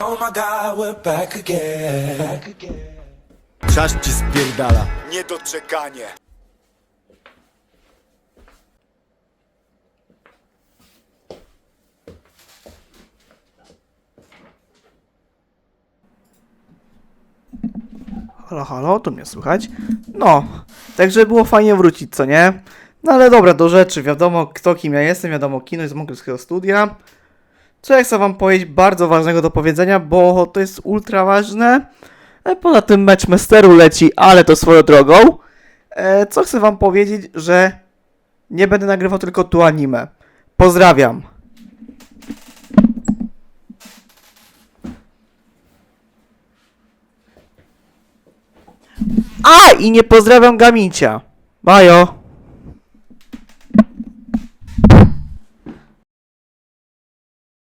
Oh my god, we're back again. Back again. Czas ci spierdala. Niedoczekanie. Halo, halo, tu mnie słychać? No, także było fajnie wrócić, co nie? No ale dobra, do rzeczy, wiadomo kto kim ja jestem, wiadomo kino jest z Mokrzyskiego Studia. Co ja chcę wam powiedzieć bardzo ważnego do powiedzenia, bo to jest ultra ważne. E, Poza tym mecz Mesteru leci, ale to swoją drogą. E, co chcę wam powiedzieć, że nie będę nagrywał tylko tu anime. Pozdrawiam. A, i nie pozdrawiam Gamincia. Bajo.